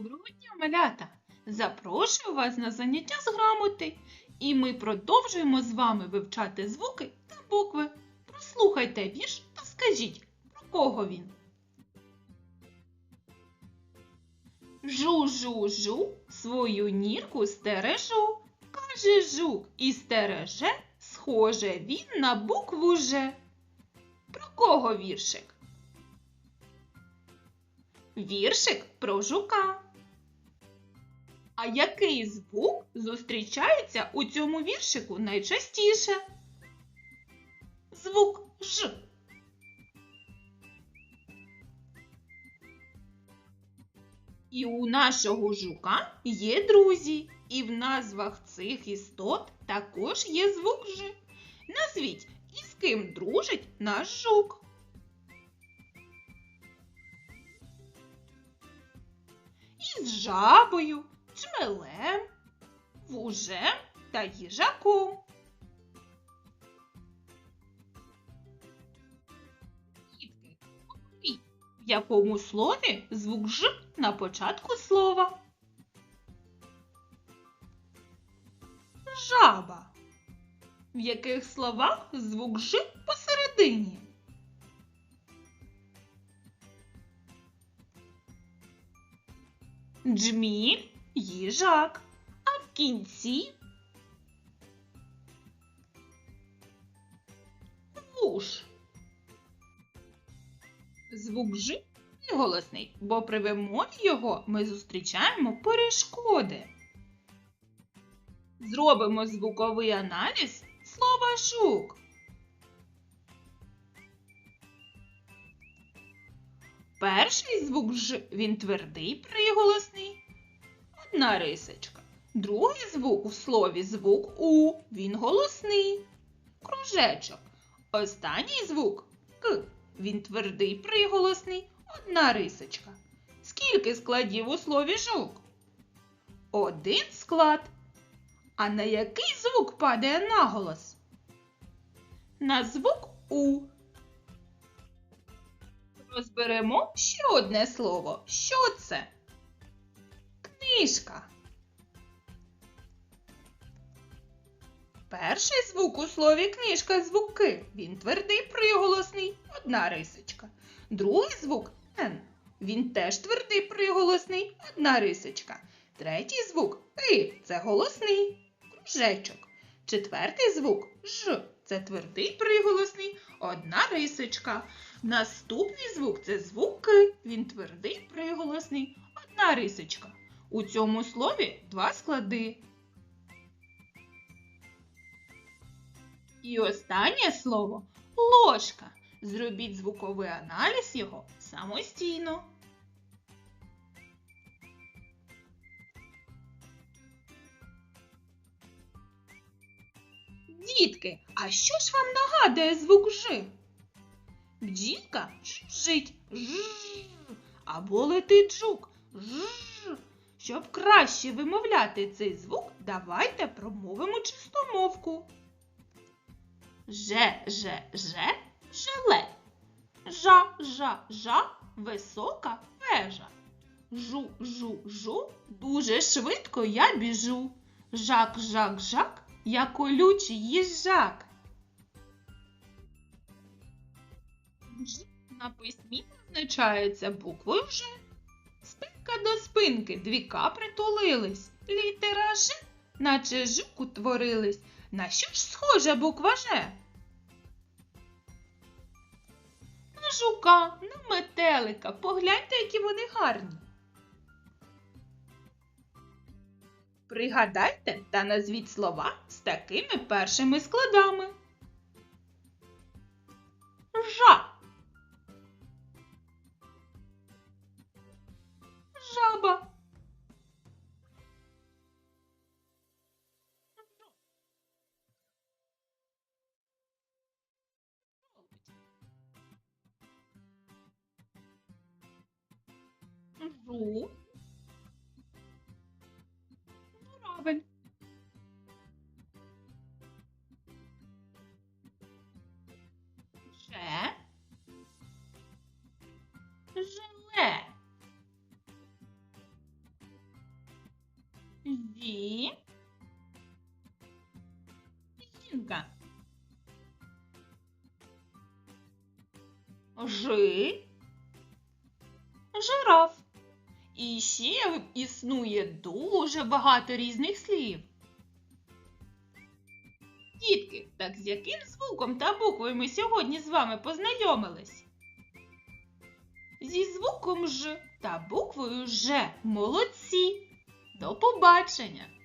Доброго дня, малята! Запрошую вас на заняття з грамоти. І ми продовжуємо з вами вивчати звуки та букви. Прослухайте вірш та скажіть, про кого він. Жу-жу-жу, свою нірку стережу. Каже жук і стереже, схоже він на букву Ж. Про кого віршик? Віршик про жука. А який звук зустрічається у цьому віршику найчастіше? Звук Ж. І у нашого жука є друзі, і в назвах цих істот також є звук Ж. Назвіть, із ким дружить наш жук. із жабою, джмелем, вужем та їжаком. В якому слові звук Ж на початку слова? Жаба. В яких словах звук Ж посередині? Джміль їжак, а в кінці вуш. Звук Ж голосний, бо при вимові його ми зустрічаємо перешкоди. Зробимо звуковий аналіз слова жук. Перший звук Ж він твердий приголосний. Одна рисочка. Другий звук у слові звук У. Він голосний. Кружечок. Останній звук К. Він твердий приголосний. Одна рисочка. Скільки складів у слові жук? Один склад. А на який звук падає наголос? На звук У. Розберемо ще одне слово. Що це? Книжка. Перший звук у слові книжка звуки. Він твердий приголосний, одна рисочка. Другий звук Н. Він теж твердий приголосний, одна рисочка. Третій звук И це голосний кружечок. Четвертий звук Ж це твердий приголосний, одна рисочка. Наступний звук це звук К. Він твердий приголосний, одна рисочка. У цьому слові два склади. І останнє слово ложка. Зробіть звуковий аналіз його самостійно. Дітки, а що ж вам нагадує звук Ж? Бджілка жужжить жжж, або летить жук жжж. Щоб краще вимовляти цей звук, давайте промовимо чистомовку. Же, же, же, желе. Жа, жа, жа, висока вежа. Жу, жу, жу, дуже швидко я біжу. Жак, жак, жак, я колючий їжак. Ж на письмі позначається буквою Ж. Спинка до спинки дві капри тулились. Літера Ж, наче жук утворились. На що ж схожа буква Ж? На жука, на метелика. Погляньте, які вони гарні. Пригадайте та назвіть слова з такими першими складами. Жа. Ну. Жу. Журавель. Же. Желе. Зі. Жінка. Жи. Жираф. І ще існує дуже багато різних слів. Дітки, так з яким звуком та буквою ми сьогодні з вами познайомились? Зі звуком Ж та буквою Ж. Молодці! До побачення!